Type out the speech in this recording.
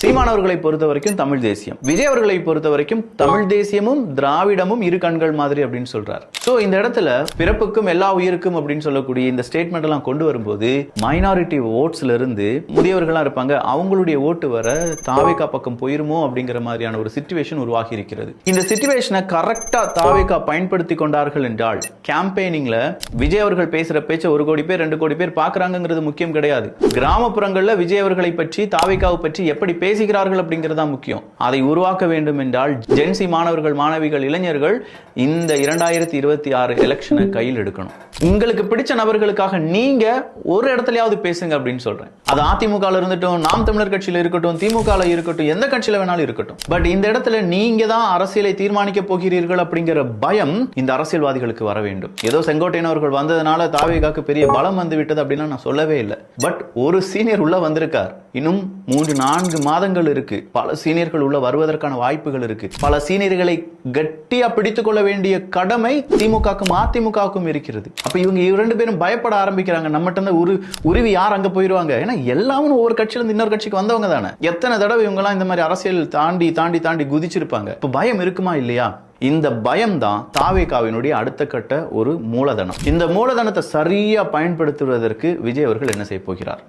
சீமானவர்களை பொறுத்த வரைக்கும் தமிழ் தேசியம். விஜய் அவர்களை பொறுத்த வரைக்கும் தமிழ் தேசியமும் திராவிடமும் இரு கண்கள் மாதிரி அப்படின்னு சொல்றாரு. சோ இந்த இடத்துல பிறப்புக்கும் எல்லா உயிருக்கும் அப்படின்னு சொல்லக்கூடிய இந்த ஸ்டேட்மெண்ட் எல்லாம் கொண்டு வரும்போது மைனாரிட்டி ஓட்ஸ்ல இருந்து முதியவர்களா இருப்பாங்க. அவங்களுடைய ஓட்டு வர தாவேகா பக்கம் போயிருமோ அப்படிங்கிற மாதிரியான ஒரு சுச்சுவேஷன் உருவாகி இருக்கிறது. இந்த சுச்சுவேஷனை கரெக்டா தாவேகா பயன்படுத்தி கொண்டார்கள் என்றால் கேம்பெயினிங்ல விஜய் அவர்கள் பேசுற பேச்ச ஒரு கோடி பேர் ரெண்டு கோடி பேர் பாக்குறாங்கிறது முக்கியம் கிடையாது. கிராமப்புறங்கள்ல விஜய் அவர்களை பற்றி தாவேகாவை பற்றி எப்படி பேசுகிறார்கள் அப்படிங்கிறது தான் முக்கியம். அதை உருவாக்க வேண்டும் என்றால் ஜென்சி மாணவர்கள் மாணவிகள் இளைஞர்கள் இந்த இரண்டாயிரத்தி இருபத்தி ஆறு எலெக்ஷனை கையில் எடுக்கணும். உங்களுக்கு பிடிச்ச நபர்களுக்காக நீங்க ஒரு இடத்துலயாவது பேசுங்க அப்படின்னு சொல்றேன். அது அதிமுக இருந்துட்டும் நாம் தமிழர் கட்சியில இருக்கட்டும் திமுக இருக்கட்டும் எந்த கட்சியில வேணாலும் இருக்கட்டும். பட் இந்த இடத்துல நீங்க தான் அரசியலை தீர்மானிக்க போகிறீர்கள் அப்படிங்கிற பயம் இந்த அரசியல்வாதிகளுக்கு வர வேண்டும். ஏதோ செங்கோட்டையன் அவர்கள் வந்ததுனால தாவேகாக்கு பெரிய பலம் வந்து விட்டது அப்படின்னு நான் சொல்லவே இல்லை. பட் ஒரு சீனியர் உள்ள வந்திருக்கார். இன்னும் மூன்று நான்கு மாதம் மாதங்கள் இருக்கு. பல சீனியர்கள் உள்ள வருவதற்கான வாய்ப்புகள் இருக்கு. பல சீனியர்களை கட்டியா பிடித்துக் கொள்ள வேண்டிய கடமை திமுகக்கும் அதிமுகவுக்கும் இருக்கிறது. அப்ப இவங்க இரண்டு பேரும் பயப்பட ஆரம்பிக்கிறாங்க. நம்மகிட்ட உரு உருவி யார் அங்க போயிருவாங்க? ஏன்னா எல்லாரும் ஒவ்வொரு கட்சியில இருந்து இன்னொரு கட்சிக்கு வந்தவங்க தானே. எத்தனை தடவை இவங்க எல்லாம் இந்த மாதிரி அரசியல் தாண்டி தாண்டி தாண்டி குதிச்சிருப்பாங்க. இப்ப பயம் இருக்குமா இல்லையா? இந்த பயம் தான் தாவேகாவினுடைய அடுத்த கட்ட ஒரு மூலதனம். இந்த மூலதனத்தை சரியா பயன்படுத்துவதற்கு விஜய் அவர்கள் என்ன செய்ய போகிறார்?